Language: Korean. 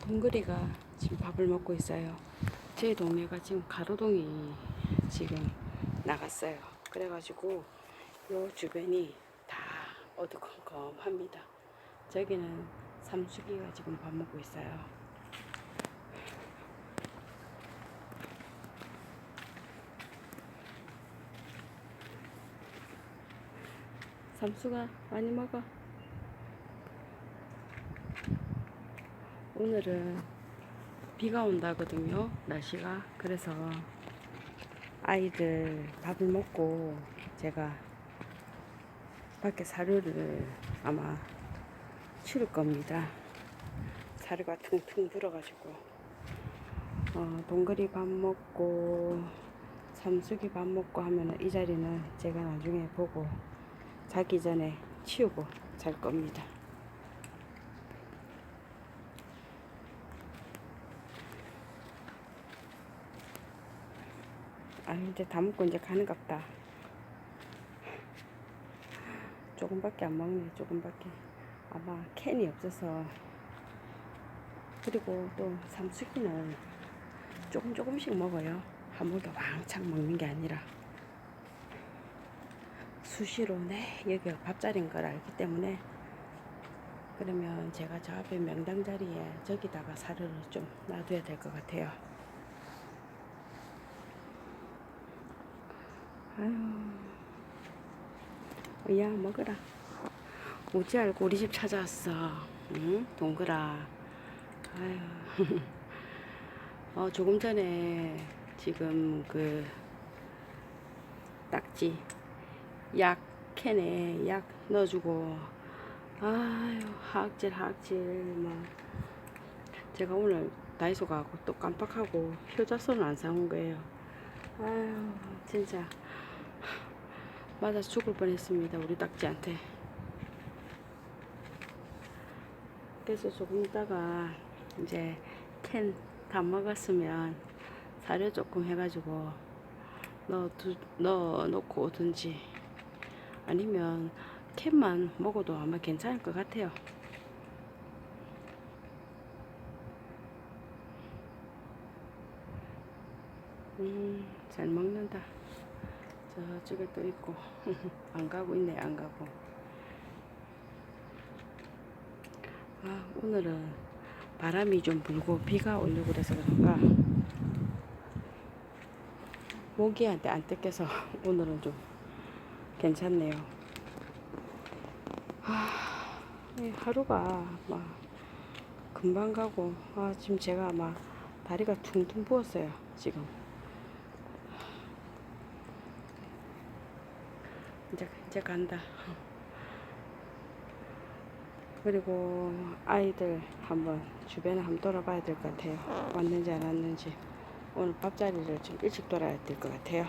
동그리가 지금 밥을 먹고 있어요. 제 동네가 지금 가로동이 지금 나갔어요. 그래가지고 요 주변이 다 어두컴컴합니다. 저기는 삼수기가 지금 밥 먹고 있어요. 삼수가 많이 먹어. 오늘은 비가 온다거든요. 날씨가. 그래서 아이들 밥을 먹고 제가 밖에 사료를 아마 치울 겁니다. 사료가 퉁퉁 불어가지고 어, 동그리 밥 먹고 삼숙이 밥 먹고 하면 이 자리는 제가 나중에 보고 자기 전에 치우고 잘 겁니다. 아 이제 다 먹고 이제 가는갑다. 조금밖에 안 먹네 조금밖에. 아마 캔이 없어서 그리고 또 삼숙이는 조금 조금씩 먹어요. 한 목에 왕창 먹는 게 아니라 수시로 네 여기 밥자리인 걸 알기 때문에 그러면 제가 저 앞에 명당 자리에 저기다가 사료를 좀 놔둬야 될 것 같아요. 아유, 야 먹어라. 오지 알고 우리 집 찾아왔어. 응? 동그라. 아유. 어, 조금 전에 지금 그 딱지 약 캔에 약 넣어주고 아유 하악질 하악질 뭐 제가 오늘 다이소 가고 또 깜빡하고 효자손을 안 사온 거예요. 아유 진짜 맞아 죽을 뻔했습니다 우리 딱지한테. 그래서 조금 있다가 이제 캔 다 먹었으면 사료 조금 해가지고 넣어 두, 넣어 놓고 오든지 아니면 캔만 먹어도 아마 괜찮을 것 같아요. 음, 잘 먹는다. 저쪽에 또 있고 안 가고 있네 안 가고. 아 오늘은 바람이 좀 불고 비가 오려고 그래서 그런가 모기한테 안 뜯겨서 오늘은 좀 괜찮네요. 아, 이 하루가 막 금방 가고 아 지금 제가 막 다리가 퉁퉁 부었어요 지금. 이제 이제 간다. 그리고 아이들 한번 주변에 한번 돌아봐야 될 것 같아요. 왔는지 안 왔는지. 오늘 밥자리를 좀 일찍 돌아야 될 것 같아요.